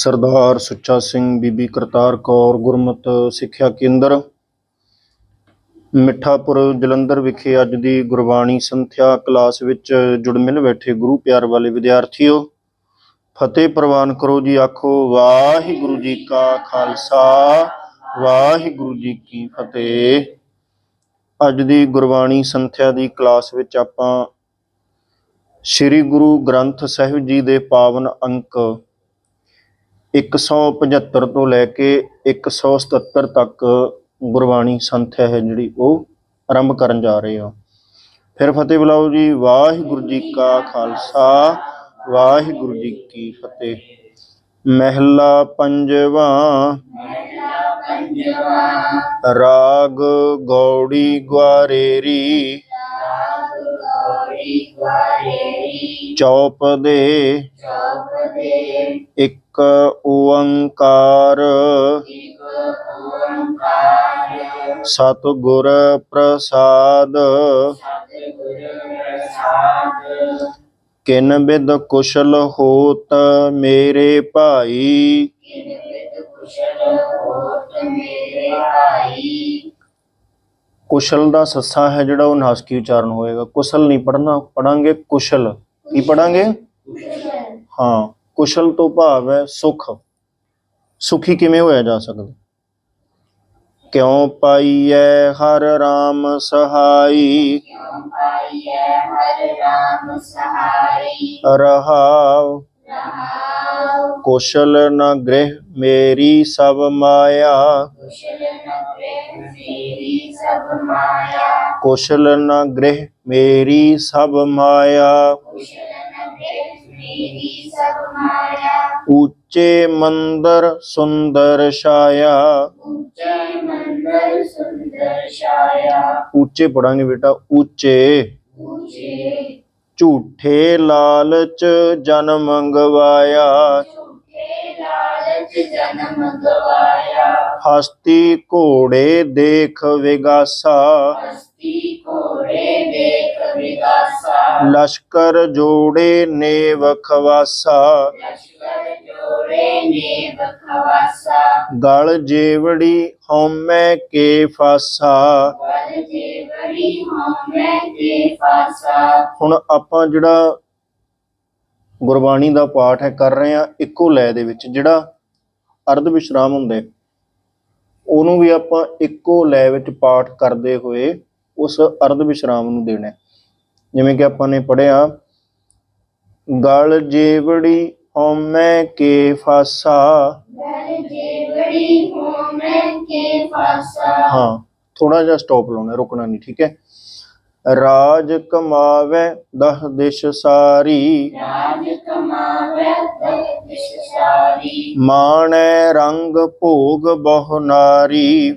ਸਰਦਾਰ ਸੁੱਚਾ ਸਿੰਘ ਬੀਬੀ ਕਰਤਾਰ ਕੌਰ ਗੁਰਮਤ ਸਿੱਖਿਆ ਕੇਂਦਰ, ਮਿੱਠਾਪੁਰ ਜਲੰਧਰ ਵਿਖੇ ਅੱਜ ਦੀ ਗੁਰਬਾਣੀ ਸੰਥਿਆ ਕਲਾਸ ਵਿੱਚ ਜੁੜ ਮਿਲ ਬੈਠੇ ਗੁਰੂ ਪਿਆਰ ਵਾਲੇ ਵਿਦਿਆਰਥੀਓ। ਫਤਿਹ ਪ੍ਰਵਾਨ ਕਰੋ ਜੀ, ਆਖੋ, ਵਾਹਿਗੁਰੂ ਜੀ ਕਾ ਖਾਲਸਾ, ਵਾਹਿਗੁਰੂ ਜੀ ਕੀ ਫਤਿਹ। ਅੱਜ ਦੀ ਗੁਰਬਾਣੀ ਸੰਥਿਆ ਦੀ ਕਲਾਸ ਵਿੱਚ ਆਪਾਂ ਸ੍ਰੀ ਗੁਰੂ ਗ੍ਰੰਥ ਸਾਹਿਬ ਜੀ ਦੇ ਪਾਵਨ ਅੰਕ 175 ਤੋਂ ਲੈ ਕੇ 177 ਤੱਕ ਗੁਰਬਾਣੀ ਸੰਥਿਆ ਹੈ ਜਿਹੜੀ ਉਹ ਆਰੰਭ ਕਰਨ ਜਾ ਰਹੇ ਹਾਂ। ਫਿਰ ਫਤਿਹ ਬੁਲਾਓ ਜੀ। ਵਾਹਿਗੁਰੂ ਜੀ ਕਾ ਖਾਲਸਾ, ਵਾਹਿਗੁਰੂ ਜੀ ਕੀ ਫਤਿਹ। ਮਹਿਲਾ ਪੰਜਵਾ, ਰਾਗ ਗੌੜੀ ਗਵਾਰੇਰੀ ਚੌਪ ਦੇ, ਇੱਕ ਓੰਕਾਰ। ਸਤਿਗੁਰ ਪ੍ਰਸਾਦ। ਕਿਨ ਬਿਦ ਕੁਸ਼ਲ ਹੋਤ ਮੇਰੇ ਭਾਈ। ਕੁਸ਼ਲ ਦਾ ਸੱਸਾ ਹੈ ਜਿਹੜਾ ਉਹ ਨਾਸਕੀ ਉਚਾਰਨ ਹੋਏਗਾ। ਕੁਸ਼ਲ ਨਹੀਂ ਪੜਨਾ ਪੜਾਂਗੇ ਕੁਸ਼ਲ। ਕੀ ਪੜਾਂਗੇ ਹਾਂ। ਕੁਸ਼ਲ ਤੋਂ ਭਾਵ ਹੈ ਸੁਖ। ਸੁਖੀ ਕਿਵੇਂ ਹੋਇਆ ਜਾ ਸਕਦਾ? ਕਿਉਂ ਪਾਈਐ ਹਰ RAM ਸਹਾਈ? ਰਹਾਉ। ਕੁਸ਼ਲ ਨ ਗ੍ਰਹਿ ਮੇਰੀ ਸਭ ਮਾਇਆ। ਕੁਸ਼ਲ ਨ ਗ੍ਰਹਿ ਮੇਰੀ ਸਭ ਮਾਇਆ। ਉੱਚੇ ਮੰਦਰ ਸੁੰਦਰ ਛਾਇਆ। ਉੱਚੇ ਪੜਾਂਗੇ ਬੇਟਾ ਉੱਚੇ ਝੂਠੇ ਲਾਲਚ ਜਨਮ ਮੰਗਵਾਇਆ। ਹਸਤੀ ਘੋੜੇ ਦੇਖ ਵਿਗਾਸਾ। ਲਸ਼ਕਰ ਜੋੜੇ ਨੇਵ ਖਵਾਸਾ ਗਲ ਜੇਵੜੀ ਹਉਮੈ ਕੇ ਫਾਸਾ। ਹੁਣ ਆਪਾਂ ਜਿਹੜਾ ਗੁਰਬਾਣੀ ਦਾ ਪਾਠ ਹੈ ਕਰ ਰਹੇ ਆ ਇੱਕੋ ਲੈ ਦੇ ਵਿੱਚ ਜਿਹੜਾ ਅਰਧ ਵਿਸ਼ਰਾਮ ਹੁੰਦਾ। ਉਹਨੂੰ ਵੀ ਆਪਾਂ ਇੱਕੋ ਲੈ ਵਿੱਚ ਪਾਠ ਕਰਦੇ ਹੋਏ ਉਸ ਅਰਧ ਵਿਸ਼ਰਾਮ ਨੂੰ ਦੇਣਾ। ਜਿਵੇਂ ਕਿ ਆਪਾਂ ਨੇ ਪੜਿਆ ਗਲ ਜੇਵੜੀ ਹਉਮੈ ਕੇ ਫਾਸਾ। ਹਾਂ ਥੋੜਾ ਜਿਹਾ ਸਟਾਪ ਲਾਉਣਾ ਰੁਕਣਾ ਨਹੀਂ ਠੀਕ ਹੈ? ਰਾਜ ਕਮਾਵੇ ਦਹ ਦਿਸ਼ ਸਾਰੀ। ਮਾਣੈ ਰੰਗ ਭੋਗ ਬਹੁ ਨਾਰੀ।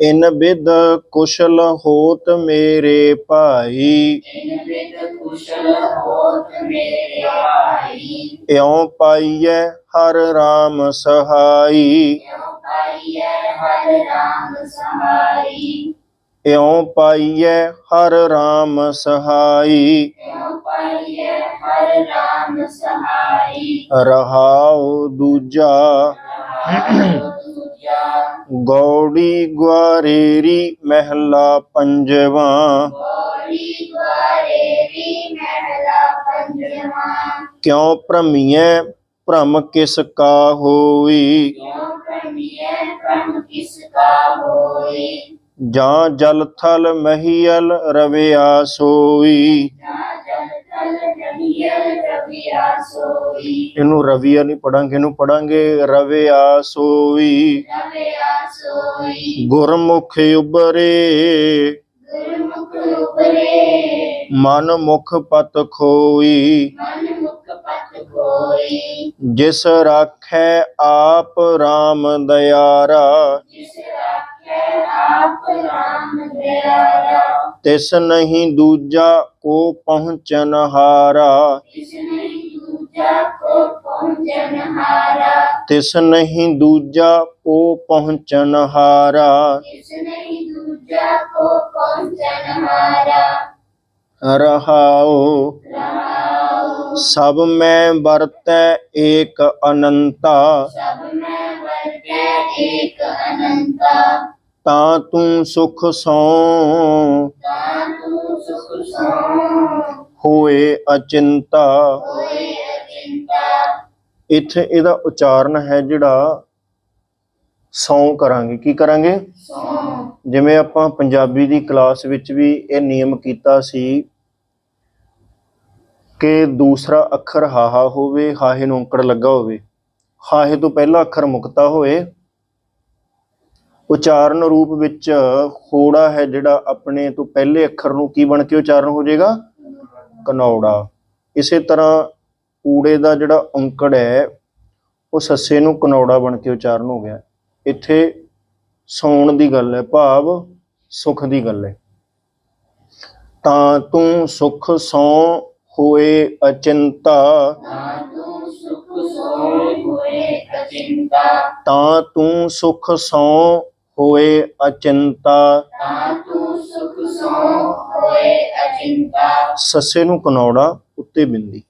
ਇਨ ਬਿਦ ਕੁਸ਼ਲ ਹੋਤ ਮੇਰੇ ਭਾਈ। ਇਉ ਪਾਈਐ ਹਰ RAM ਸਹਾਈ। ਇਉ ਪਾਈਐ ਹਰ RAM ਸਹਾਈ। ਰਹਾਉ ਦੂਜਾ। ਗੌੜੀ ਗਵਾਰੇਰੀ ਮਹਿਲਾ ਪੰਜਵਾ। ਕਿਉ ਭ੍ਰਮੀਐ, ਭ੍ਰਮ ਕਿਸ ਕਾ ਹੋਈ? ਜਾਂ ਜਲ ਥਲ ਮਹੀਲ ਰਵਿਆ ਸੋਈ ਕਲ ਰਵਿਆ ਸੋਈ? ਇਹਨੂੰ ਰਵੀਆ ਨਹੀਂ ਪੜਾਂਗੇ ਇਹਨੂੰ ਪੜਾਂਗੇ ਰਵਿਆ ਸੋਈ। ਗੁਰਮੁਖ ਉਬਰੇ ਮਨ ਮੁਖ ਪਤ ਖੋਈ। ਰਾਖੈ ਆਪ RAM ਜਿਸ ਰਾਖੈ ਆਪ ਰਾਮ ਦਿਆਰਾ ਤਿਸ ਨਹੀਂ ਦੂਜਾ ਕੋ ਪਹੁੰਚਨ ਹਾਰਾ ਤਿਸ ਨਹੀਂ ਦੂਜਾ ਕੋ ਪਹੁੰਚਨ ਹਾਰਾ ਰਹਾਉ। ਸਭ ਮੈਂ ਵਰਤੈ ਏਕ ਅਨੰਤਾ। ਸਭ ਮੈਂ ਵਰਤੈ ਏਕ ਅਨੰਤਾ। ਤਾਂ ਤੂੰ ਸੁਖ ਸੋ। ਤਾਂ ਤੂੰ ਸੁਖ ਸੋ ਹੋਏ ਅਚਿੰਤਾ। ਇੱਥੇ ਇਹਦਾ ਉਚਾਰਨ ਹੈ ਜਿਹੜਾ ਸੌ ਕਰਾਂਗੇ। ਕੀ ਕਰਾਂਗੇ? ਜਿਵੇਂ ਆਪਾਂ ਪੰਜਾਬੀ ਦੀ ਕਲਾਸ ਵਿੱਚ ਵੀ ਇਹ ਨਿਯਮ ਕੀਤਾ ਸੀ ਕਿ ਦੂਸਰਾ ਅੱਖਰ ਹਾਹਾ ਹੋਵੇ, ਹਾਹੇ ਨੂੰ ਔਂਕੜ ਲੱਗਾ ਹੋਵੇ। ਹਾਹੇ ਤੋਂ ਪਹਿਲਾ ਅੱਖਰ ਮੁਕਤਾ ਹੋਏ ਉਚਾਰਨ ਰੂਪ ਵਿੱਚ ਹੋੜਾ ਹੈ ਜਿਹੜਾ ਆਪਣੇ ਤੋਂ ਪਹਿਲੇ ਅੱਖਰ ਨੂੰ ਕੀ ਬਣ ਕੇ ਉਚਾਰਨ ਹੋ ਜਾਏਗਾ? ਕਨੌੜਾ ਇਸੇ ਤਰ੍ਹਾਂ ਊੜੇ ਦਾ ਜਿਹੜਾ ਔਂਕੜ ਹੈ, ਉਹ ਸੱਸੇ ਨੂੰ ਕਨੌੜਾ ਬਣ ਕੇ ਉਚਾਰਨ ਹੋ ਗਿਆ। ਇੱਥੇ ਸੌਣ ਦੀ ਗੱਲ ਹੈ, ਭਾਵ ਸੁਖ ਦੀ ਗੱਲ ਹੈ। ਤਾਂ ਤੂੰ ਸੁਖ ਸੌ ਹੋਏ ਅਚਿੰਤਾ। ਤਾਂ ਤੂੰ ਸੁਖ ਸੋ ਹੋਏ ਅਚਿੰਤਾ। ਤਾਂ ਸੁਖ ਸੋ ਹੋਏ ਅਚਿੰਤਾ ਸੱਸੇ ਨੂੰ ਕਨੌੜਾ, ਉੱਤੇ ਬਿੰਦੀ।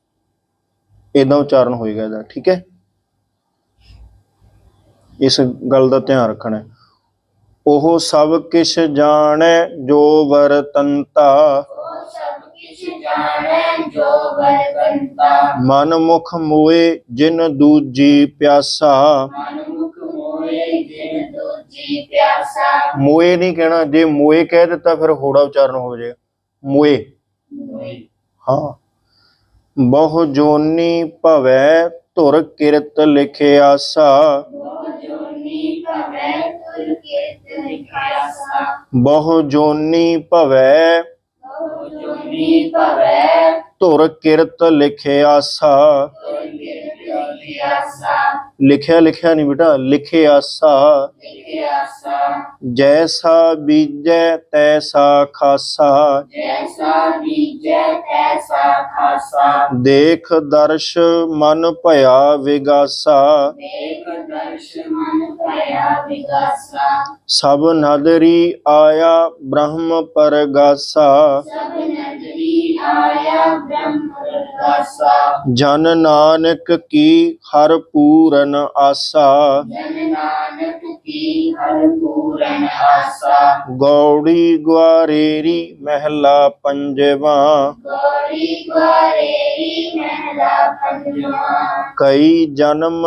ਇਦਾਂ ਉਚਾਰਨ ਹੋਏਗਾ ਇਹਦਾ, ਠੀਕ ਹੈ? ਇਸ ਗੱਲ ਦਾ ਧਿਆਨ ਰੱਖਣਾ ਹੈ। ਉਹ ਸਭ ਕਿਛ ਜਾਣੈ, ਜੋ ਵਰਤੰਤਾ। ਮਨ ਮੁਖ ਮੋਏ, ਜਿਨ ਦੂਜੀ ਪਿਆਸਾ। ਮਨ ਜਿਨ ਪਿਆਸਾ ਮੋਏ ਨਹੀਂ ਕਹਿਣਾ, ਜੇ ਮੋਏ ਕਹਿ ਦਿੱਤਾ ਫਿਰ ਹੋੜਾ ਉਚਾਰਨ ਹੋ ਜਾਏ ਮੋਏ। ਹਾਂ। ਬਹੁ ਜੋਨੀ ਭਵੈ ਧੁਰ ਕਿਰਤ ਲਿਖਿਆਸਾ ਬਹੁ ਜੋਨੀ ਭਵੈ ਤੁਰ ਕੀਰਤ ਲਿਖਿਆਸਾ ਬਹੁ ਧੁਰ ਕਿਰਤ ਲਿਖਿਆ ਲਿਖਿਆ ਨਹੀਂ ਬੇਟਾ ਲਿਖਿਆਸਾ। ਲਿਖਿਆਸਾ। ਜੈਸਾ ਬੀਜੈ ਤੈਸਾ ਖਾਸਾ। ਜੈਸਾ ਬੀਜੈ ਤੈਸਾ ਖਾਸਾ। ਦੇਖ ਦਰਸ਼ ਮਨ ਭਇਆ ਵਿਗਾਸਾ। ਦੇਖ ਦਰਸ਼ ਮਨ ਭਇਆ ਵਿਗਾਸਾ। ਸਭ ਨਦਰੀ ਆਇਆ ਬ੍ਰਹਮ ਪਰਗਾਸਾ। ਸਭ ਨਦਰੀ ਆਇਆ ਬ੍ਰਹਮ ਰਗਾਸਾ ਜਨ ਨਾਨਕ ਕੀ ਹਰ ਪੂਰਨ ਆਸਾ। ਜਨ ਨਾਨਕ ਕੀ ਹਰ ਪੂਰਨ ਆਸਾ ਗੌੜੀ ਗਵਾਰੇਰੀ ਮਹਿਲਾ ਪੰਜਵਾ। ਗੋਰੀ ਗਵਾਰੇਰੀ ਮਹਿਲਾ ਪੰਜਵਾ। ਕਈ ਜਨਮ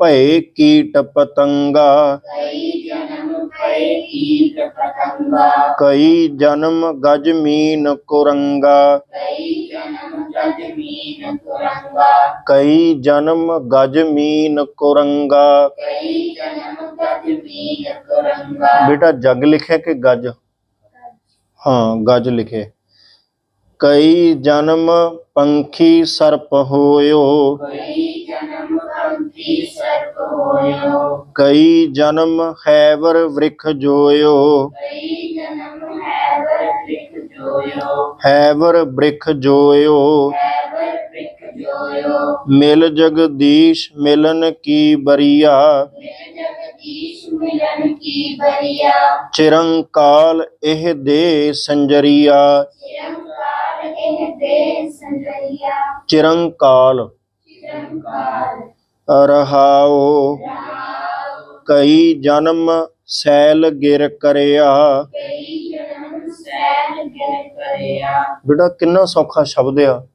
ਭਏ ਕੀਟ ਪਤੰਗਾ ਕਈ ਜਨਮ ਪਏ ਕੀਟ ਪਤੰਗਾ ਕਈ ਜਨਮ ਗਜ ਮੀਨ ਕੁਰੰਗਾ ਕਈ ਜਨਮ ਜਗ ਮੀਨ ਕੁਰੰਗਾ ਕਈ ਜਨਮ ਗਜ ਮੀਨ ਕੁਰੰਗਾ ਕਈ ਹੋਇਓ ਕਈ ਜਨਮ ਪੰਥੀ ਹੈਵਰ ਵ੍ਰਿਖ ਜੋਇਓ। ਕਈ ਜਨਮ ਹੈਵਰ ਵਿਖ ਜੋਇਓ। ਹੈਵਰ ਬ੍ਰਿਖ ਜੋਇਓ ਹੈਵਰ ਵਿਖ ਜੋਇਓ ਮਿਲ ਜਗਦੀਸ਼ ਮਿਲਨ ਕੀ ਬਰੀਆ। ਮਿਲ ਜਗਦੀਸ਼ ਮਿਲਨ ਕੀ ਬਰੀਆ ਚਿਰੰਕਾਲ ਇਹ ਦੇ ਸੰਜਰੀਆ। ਚਿਰੰਕਾਰ ਇਹ ਦੇ ਸੰਜਰੀਆ। ਚਿਰੰਕਾਲ ਚਿਰੰਕਾਰ ਰਹਾਓ ਕਈ ਜਨਮ ਸੈਲ ਗਿਰ ਕਰਿਆ। ਬੇਟਾ, ਕਿੰਨਾ ਸੌਖਾ ਸ਼ਬਦ ਆ।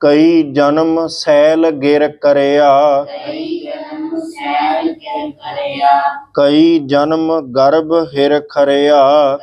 ਕਈ ਜਨਮ ਸੈਲ ਗਿਰ ਕਰਿਆ ਕਈ ਜਨਮ ਸੈਲ ਗਿਰ ਕਰਿਆ। ਕਈ ਜਨਮ ਗਰਭ ਹਿਰ ਖਰਿਆ।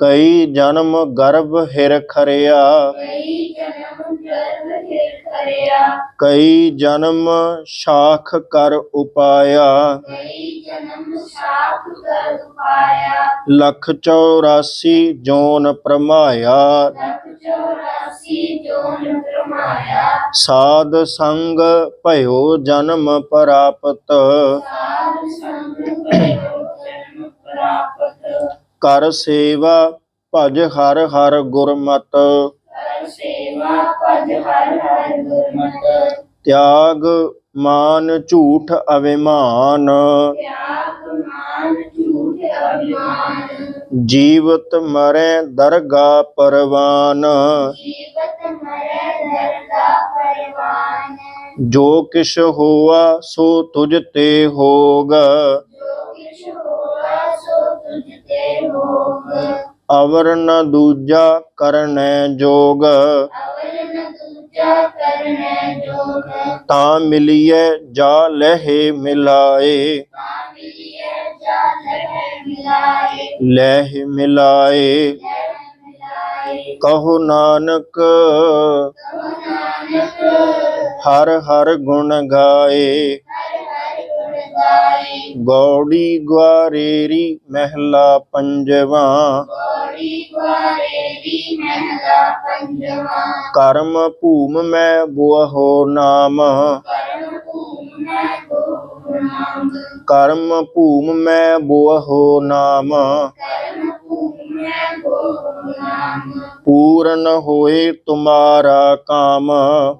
ਕਈ ਜਨਮ ਗਰਭ ਗਿਰ ਕਰਿਆ ਕਈ ਜਨਮ ਗਰਭ ਹਿਰ ਖਰਿਆ। ਕਈ ਜਨਮ ਸ਼ਾਖ ਕਰ ਉਪਾਇਆ। ਕਈ ਜਨਮ ਸਾਖ ਕਰ ਪਾਇਆ ਲਖ 84 ਜੋਨ ਪ੍ਰਮਾਇਆ। ਲਖ ਚੌਰਾਸੀ ਜੋਨ ਪ੍ਰਮਾਇਆ। ਸਾਧ ਸੰਗ ਭਇਓ ਜਨਮ ਪ੍ਰਾਪਤ। ਸਾਧ ਸੰਗ ਭਇਓ ਜਨਮ ਪ੍ਰਾਪਤ। ਕਰ ਸੇਵਾ ਭਜ ਹਰ ਹਰ ਗੁਰਮਤ। ਕਰ ਸੇਵਾ ਭਜ ਹਰ ਹਰ ਗੁਰਮਤਿ ਤਿਆਗ ਮਾਨ ਝੂਠ ਅਭਿਮਾਨ ਤਿਆਗ ਮਾਨ ਝੂਠ ਅਭਿਮਾਨ ਜੀਵਤ ਮਰੈ ਦਰਗਾ ਪਰਵਾਨ। ਜੀਵਤ ਮਰੈ ਦਰਗਾ ਪਰਵਾਨ ਜੋ ਕਿਛ ਹੋਆ ਸੋ ਤੁਝ ਤੇ ਹੋਗ। ਜੋ ਕਿਛ ਹੋਆ ਸੋ ਤੁਝ ਤੇ ਹੋਗ ਅਵਰ ਨ ਦੂਜਾ ਕਰਨੈ ਜੋਗ ਅਵਰ ਨ ਦੂਜਾ ਕਰਨੈ ਜੋਗ ਤਾਂ ਮਿਲੀਐ ਜਾ ਲਹਿ ਮਿਲਾਏ ਤਾਂ ਮਿਲਿਐ ਜਾ ਲਹਿ ਮਿਲਾਏ ਲਹਿ ਮਿਲਾਏ ਲਹਿ ਮਿਲਾਏ ਕਹੋ ਨਾਨਕ ਕਹੋ ਨਾਨਕ ਹਰ ਹਰ ਗੁਣ ਗਾਏ ਹਰ ਹਰ ਗੁਣ ਗਾਏ ਗੌੜੀ ਗਵਾਰੇਰੀ ਮਹਿਲਾ ਪੰਜਵਾ। ਗੋੜੀ ਗਵਾਰੇਰੀ ਮਹਿਲਾ ਪੰਜਵਾ ਕਰਮ ਭੂਮ ਮੈਂ ਬੁਹੋ ਨਾਮ। ਕਰਮ ਭੂਮ ਮੈਂ ਗੁਰੂ ਨਾਮ ਕਰਮ ਭੂਮ ਮੈਂ ਬੁਹੋ ਨਾਮ ਕਰਮ ਭੂਮ ਮੈਂ ਗੁਰੂ ਨਾਮ। ਪੂਰਨ ਹੋਏ ਤੁਮਾਰਾ ਕਾਮ।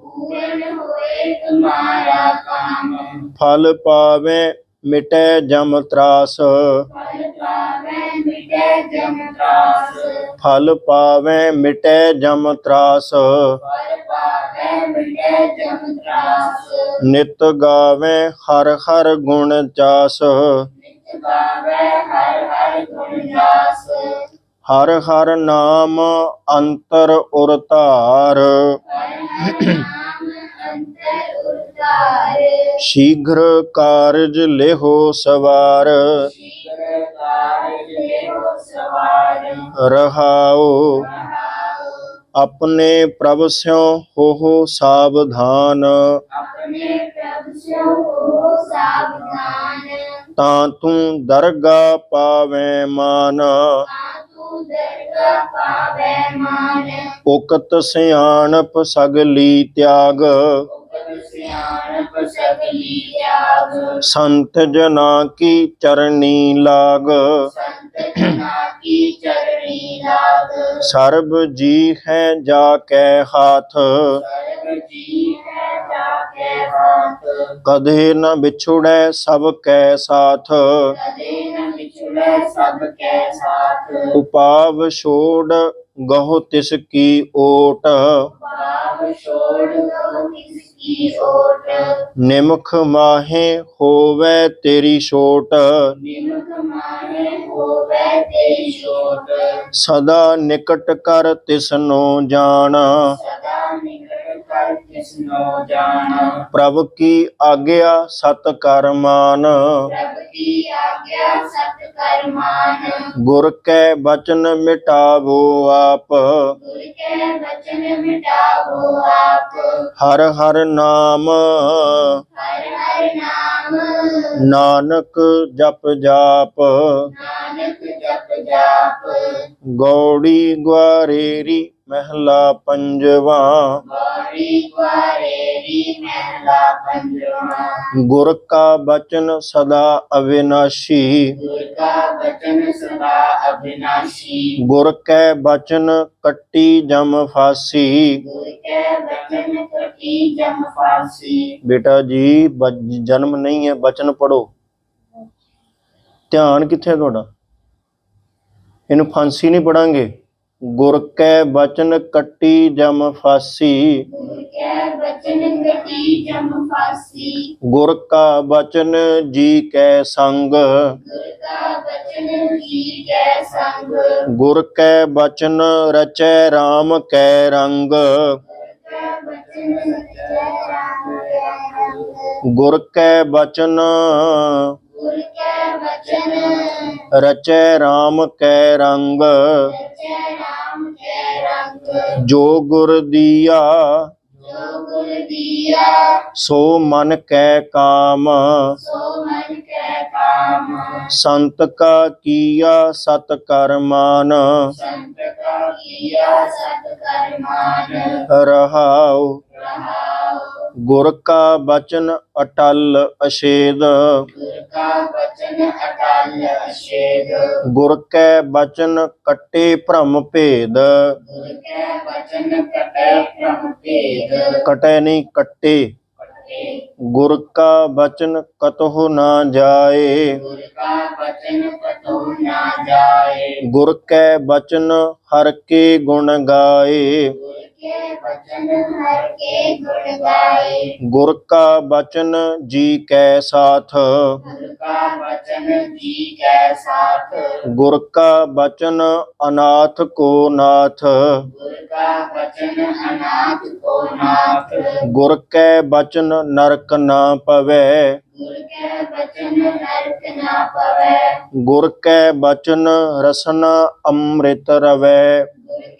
ਪੂਰਨ ਹੋਏ ਤੁਮਾਰਾ ਕਾਮ। ਫਲ ਪਾਵੇ ਮਿਟੈ ਜਮ ਤਰਾਸ। ਫਲ ਪਾਵੈ ਮਿਟੈ ਜਮ ਤਰਾਸ। ਫਲ ਪਾਵੇ ਮਿਟੈ ਜਮ ਤਰਾਸ ਨਿਤ ਗਾਵੇ ਹਰ ਹਰ ਗੁਣ ਚਾਸ। ਹਰ ਹਰ ਨਾਮ ਅੰਤਰ ਉਰਤਾਰ ਹਰ ਹਰ ਨਾਮ ਅੰਤਰ ਉਤਾਰ ਸ਼ੀਘ੍ਰ ਕਾਰਜ ਲਿਹੋ ਸਵਾਰ। ਸ਼ੀਘ੍ਰ ਰਹਾਓ ਆਪਣੇ ਪ੍ਰਭ ਸਿਉ ਹੋ ਸਿਓ ਹੋ ਸਾਵਧਾਨ। ਤਾਂ ਤੂੰ ਦਰਗਾ ਪਾਵੇਂ ਮਾਨ ਮਾਨ। ਉਕਤ ਸਿਆਣਪ ਸਗਲੀ ਤਿਆਗ। ਸੰਤ ਜਨਾ ਕੀ ਚਰਨੀ ਲਾਗ। ਸਰਬ ਜੀ ਹੈ ਜਾ ਕੈ ਹਾਥ। ਸਰਬ ਜੀ ਹੈ ਜਾਕੇ ਹਾਥ। ਕਦੇ ਨ ਵਿਛੁੜੈ ਸਭ ਕੈ ਸਾਥ। ਕਦੇ ਨ ਵਿਛੜੈ ਸਭ ਕੈ ਸਾਥ। ਉਪਾਵ ਛੋੜ ਗਹੁ ਤਿਸ ਕੀ ਓਟ। ਪਾਪ ਛੋੜ ਲੋ ਕਿਸ ਕੀ ਓਟ। ਨਿਮਖ ਮਾਹੇ ਹੋਵੇ ਤੇਰੀ ਛੋਟ। ਨਿਮਕ ਮਾਰੇ ਹੋਵੇ ਤੇਰੀ ਛੋਟ। ਸਦਾ ਨਿਕਟ ਕਰ ਤਿਸਨੋ ਜਾਣ। ਸਦਾ ਨਿਕਟ ਕਰ ਕਿਸਨੋ ਜਾਣਾ। ਪ੍ਰਭ ਕੀ ਆਗਿਆ ਸਤ ਕਰ ਮਾਨ ਪ੍ਰਭ ਕੀ ਆਗਿਆ ਸਤ ਕਰ ਮਾਨ ਗੁਰ ਕੈ ਬਚਨ ਮਿਟਾਵੋ ਆਪ। ਗੁਰ ਕੇ ਬਚਨ ਮਿਟਾਵੋ ਆਪ। ਹਰ ਹਰ ਨਾਮ। ਹਰ ਹਰ ਨਾਮ। ਨਾਨਕ ਜਪ ਜਾਪ। ਨਾਨਕ ਜਪ ਜਾਪ। ਗੌੜੀ ਗਵਾਰੇਰੀ ਮਹਿਲਾ ਪੰਜਵਾ। ਗੋਰੀ ਗਵਾਰੇਰੀ ਮਹਿਲਾ ਪੰਜਵਾ। ਗੁਰ ਕਾ ਬਚਨ ਸਦਾ ਅਵਿਨਾਸ਼ੀ। ਗੁਰ ਕਾ ਬਚਨ ਸਦਾ ਅਬਿਨਾਸ਼ੀ ਗੁਰ ਕੈ ਬਚਨ ਕੱਟੀ ਜਮ ਫਾਸੀ। ਗੁਰ ਕੇ ਬਚਨ ਕਟੀ ਜਮ ਫਾਸੀ। ਬੇਟਾ ਜੀ ਜਨਮ ਨਹੀਂ ਹੈ ਬਚਨ ਪੜੋ ਧਿਆਨ ਕਿੱਥੇ ਤੁਹਾਡਾ? ਇਹਨੂੰ ਫਾਂਸੀ ਨਹੀਂ ਪੜਾਂਗੇ? ਗੁਰ ਕੈ ਬਚਨ ਕੱਟੀ ਜਮ ਫਾਸੀ। ਗੁਰ ਕੇ ਬਚਨ ਕਟੀ ਜਮ ਫਾਸੀ। ਗੁਰ ਕਾ ਬਚਨ ਜੀ ਕੈ ਸੰਗ। ਗੁਰ ਕਾ ਬਚਨ ਜੀ ਕੈ ਸੰਗ। ਗੁਰ ਕੈ ਬਚਨ ਰਚੈ RAM ਕੈ ਰੰਗ। ਗੁਰ ਕਾ ਬਚਨ ਰਾਮ ਗੁਰ ਕੈ ਬਚਨ ਰਚੈ RAM ਕੈ ਰੰਗ। ਰਚੈ ਨਾਮ ਕੈ ਰੰਗ। ਜੋ ਗੁਰ ਦੀਆ ਜੋ ਗੁਰ ਦੀਆ ਸੋ ਮਨ ਕੈ ਕਾਮ। ਸੋ ਮਨ ਕੈ ਕਾਮ। ਸੰਤ ਕਾ ਕੀਆ ਸਤ ਕਰਮਾਨ। ਸੰਤ ਕਾ ਕੀਆ ਸਤ ਕਰਮਾਨ। ਰਹਾਉ। ਗੁਰ ਕਾ ਬਚਨ ਅਟਲ ਅਸ਼ੇਦ ਗੁਰ ਕਾ ਬਚਨ ਅਟਲ ਅਸ਼ੇਦ ਗੁਰ ਕੈ ਬਚਨ ਕੱਟੇ ਭ੍ਰਮ ਭੇਦ। ਗੁਰ ਕੈ ਬਚਨ ਕਟੈ ਪ੍ਰਮ ਭੇਦ। ਕਟੈ ਨਹੀਂ ਕੱਟੇ। ਕਟੇ ਗੁਰ ਕਾ ਬਚਨ ਕਤਹੁ ਨਾ ਜਾਏ। ਗੁਰ ਕਾ ਬਚਨ ਕਤੋ ਨਾ ਜਾਏ ਗੁਰ ਕੈ ਬਚਨ ਹਰ ਕੇ ਗੁਣ ਗਾਏ। ਗੁਰ ਕੇ ਬਚਨ ਹਰ ਕੇ ਗੁਣ ਗਾਏ ਗੁਰ ਕਾ ਬਚਨ ਜੀ ਕੈ ਸਾਥ। ਗੁਰ ਕਾ ਬਚਨ ਜੀ ਕੈ ਸਾਥ ਗੁਰ ਕਾ ਬਚਨ ਅਨਾਥ ਕੋ ਨਾਥ। ਗੁਰ ਕਾ ਬਚਨ ਅਨਾਥ ਕੋ ਨਾਥ ਗੁਰ ਕੈ ਬਚਨ ਨਰਕ ਨਾ ਪਵੈ। ਗੁਰ ਕੈ ਬਚਨ ਨਰਕ ਨਾ ਪਵੈ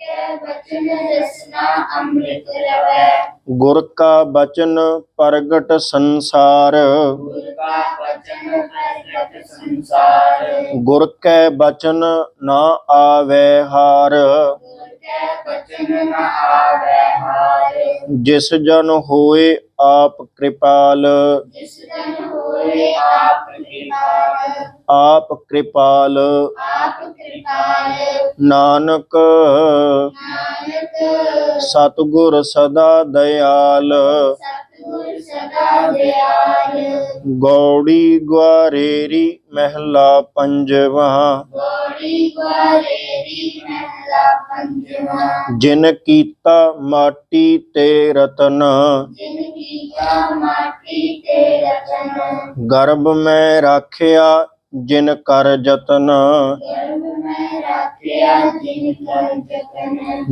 ਕੈ ਬਚਨ ਰਸਨਾ ਅੰਮ੍ਰਿਤ ਰਵੈ ਗੁਰ ਕਾ ਬਚਨ ਪ੍ਰਗਟ ਸੰਸਾਰ। ਗੁਰ ਕਾ ਬਚਨ ਪ੍ਰਗਟ ਸੰਸਾਰ ਗੁਰ ਕੈ ਬਚਨ ਨਾ ਆਵੈ ਹਾਰ। ਗੁਰ ਜਿਸ ਜਨ ਹੋਏ ਆਪ ਕਿਰਪਾਲ। ਜਿਸ ਦਿਨ ਹੋਏ ਆਪ ਕਿਰਪਾਲ। ਆਪ ਕਿਰਪਾਲ। ਆਪ ਕਿਰਪਾਲ। ਨਾਨਕ ਨਾਨਕ। ਸਤਿਗੁਰ ਸਦਾ ਦਇਆਲ। ਸਤਿਗੁਰ ਸਦਾ ਦਿਆਲ ਗੌੜੀ ਗਵਾਰੇਰੀ ਮਹਿਲਾ ਪੰਜਵਾ। ਗੋੜੀ ਗਵਾਰੇਰੀ ਮਹਿਲਾ ਪੰਜਵਾ ਜਿਨ ਕੀਤਾ ਮਾਟੀ ਤੇ ਰਤਨ। ਜਿਨ ਕੀਤਾ ਮਾਟੀ ਤੇ ਰਚਨ ਗਰਭ ਮੈਂ ਰਾਖਿਆ ਜਿਨ ਕਰ ਜਤਨ।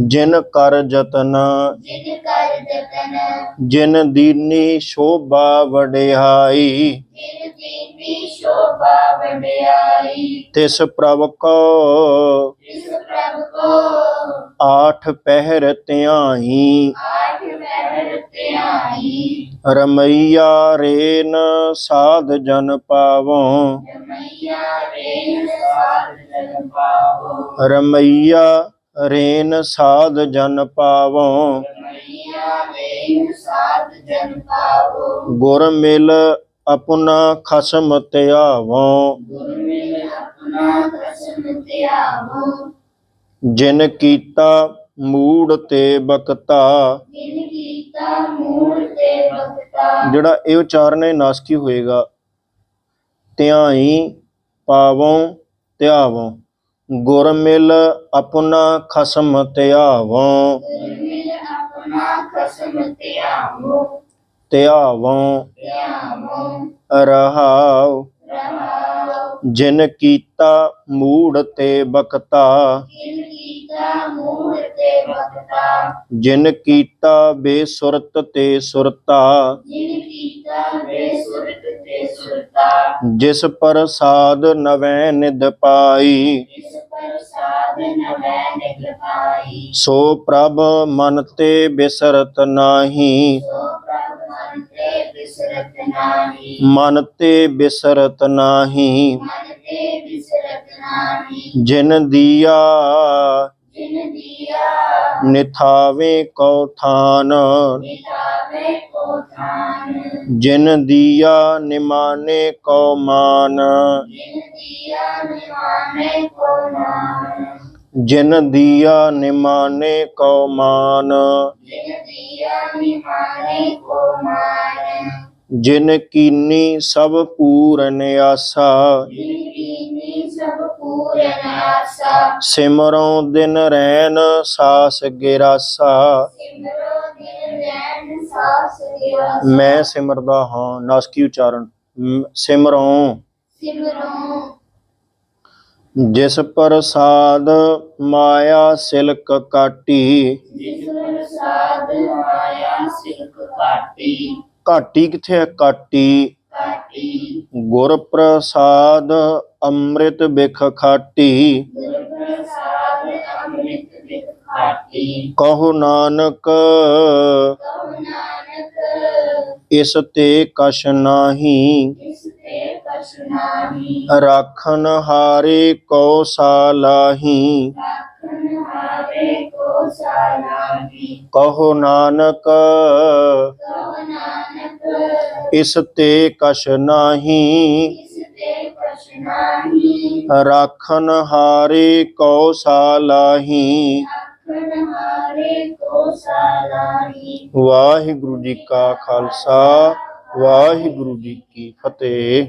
ਜਿਨ ਕਰ ਜਤਨ। ਜਿਨ ਦੀਨੀ ਸ਼ੋਭਾ ਵਡਿਆਈ। ਤਿਸ ਪ੍ਰਭ ਕੋ। ਇਸ ਪ੍ਰਭ ਆਠ ਪਹਿਰ ਧਿਆਈ ਆਠ ਪਹਿਰ ਧਿਆਈ। ਰਮਈਆ ਰੇਨ ਸਾਧ ਜਨ ਪਾਵੋ। ਰਮਈਆ ਰੇਨ ਸਾਧ ਜਨ ਪਾਵੋ। ਗੁਰ ਮਿਲ ਆਪਣਾ ਖਸਮ ਧਿਆਵੋ ਜਿਨ ਕੀਤਾ ਮੂੜ ਤੇ ਬਕਤਾ। ਕੀਤਾ ਤੇ ਜਿਹੜਾ ਇਹ ਉਚਾਰਨ ਹੈ ਨਾਸਕੀ ਹੋਏਗਾ? ਧਿਆਈ ਪਾਵੋ ਧਿਆਵੋ। ਗੁਰ ਮਿਲ ਆਪਣਾ ਖਸਮ ਧਿਆਵੋ ਮਿਲ ਆਪਣਾ ਕਸਮ ਧਿਆਵੋ ਧਿਆਵੋ। ਧਿਆਵੋ। ਰਹਾਉ। ਰਹਾਉ। ਜਿਨ ਕੀਤਾ ਮੂੜ ਤੇ ਬਕਤਾ ਜਿਨ ਕੀਤਾ ਮੂਲ ਤੇ ਬਖਤਾ। ਜਿਨ ਕੀਤਾ ਬੇਸੁਰਤ ਤੇ ਸੁਰਤਾ। ਜਿਨ ਕੀਤਾ ਬੇਸੁਰਤ ਤੇ ਸੁਰਤਾ। ਜਿਸ ਪ੍ਰਸਾਦ ਨਵੈ ਨਿਦ ਪਾਈ। ਵੈ ਨਿਕਪਾਈ ਸੋ ਪ੍ਰਭ ਮਨ ਤੇ ਬਿਸਰਤ ਨਾਹੀ। ਸੋ ਪ੍ਰਭ ਮਨ ਤੇ ਬਿਸਰਤ ਨਾਹੀ। ਮਨ ਤੇ ਬਿਸਰਤ ਨਾਹੀ। ਤੇ ਬਿਸਰਤ ਨਾਹੀ ਜਿਨ ਦੀਆ ਜਿਨ ਦੀਆ ਨਿਥਾਵੇ ਕਉ ਥਾਨ। ਨਿਤਾਵੇ ਕੋ ਥਾਨ ਜਿਨ ਦੀਆ ਨਿਮਾਨੇ ਕਉ ਮਾਨ। ਜਿਨ ਦੀਆ ਨਿਵਾਨੇ ਕੋ ਨਾਮ ਜਿਨ ਦੀਆ ਨਿਮਾਨੇ ਕਉ ਮਾਨ। ਜਿਨ ਦੀਆ ਨਿਵਾਨੇ ਕੋ ਮਾਨ। ਜਿਨ ਕੀਨੀ ਸਭ ਪੂਰਨ ਆਸਾ। ਜਿਨ ਕੀਨੀ ਸਭ ਪੂਰਨ ਆਸਾ। ਸਿਮਰੋਂ ਦਿਨ ਰੈਨ ਸਾਸ ਗਿਰਾਸਾ। ਸਿਮਰੋ ਦਿਨ ਰੈਣ ਸਾਸ ਗਿਆ ਮੈਂ ਸਿਮਰਦਾ ਹਾਂ। ਨਾਸਕੀ ਉਚਾਰਨ? ਸਿਮਰੋਂ। ਸਿਮਰੋ। ਜਿਸ ਪ੍ਰਸਾਦ ਮਾਇਆ ਸਿਲਕ ਕਾਟੀ। ਜਿਸ ਪ੍ਰਸਾਦ ਮਾਇਆ ਸਿਲਕ ਕਾਟੀ। ਘਾਟੀ ਕਿੱਥੇ ਹੈ? ਕਾਟੀ ਗੁਰ ਪ੍ਰਸਾਦ ਅੰਮ੍ਰਿਤ ਬਿਖ ਖਾਟੀ। ਗੁਰ ਪ੍ਰਸਾਦ ਅੰਮ੍ਰਿਤ ਬਿਖ ਖਾਟੀ। ਕਹੋ ਨਾਨਕ ਕਹੋ ਨਾਨਕ। ਇਸ ਤੇ ਕਛ ਨਾਹੀ। ਇਸ ਤੇ ਕਛ ਨਾਹੀ। ਰਾਖਨ ਹਾਰੇ ਕੋ ਸਾਲਾਹੀ ਰਾਖਨ ਹਾਰੇ ਕੋ ਸਾਲਾਹੀ ਕਹੋ ਨਾਨਕ ਕਹੋ ਨਾਨਕ। ਇਸ ਤੇ ਕਛ ਨਾਹੀ ਰਾਖਨ ਹਾਰੇ ਕੋ ਰਾਖਨ ਹਾਰੇ ਕੋ ਸਾਲਾਹੀ ਵਾਹਿਗੁਰੂ ਜੀ ਕਾ ਖਾਲਸਾ, ਵਾਹਿਗੁਰੂ ਜੀ ਕੀ ਫਤਿਹ।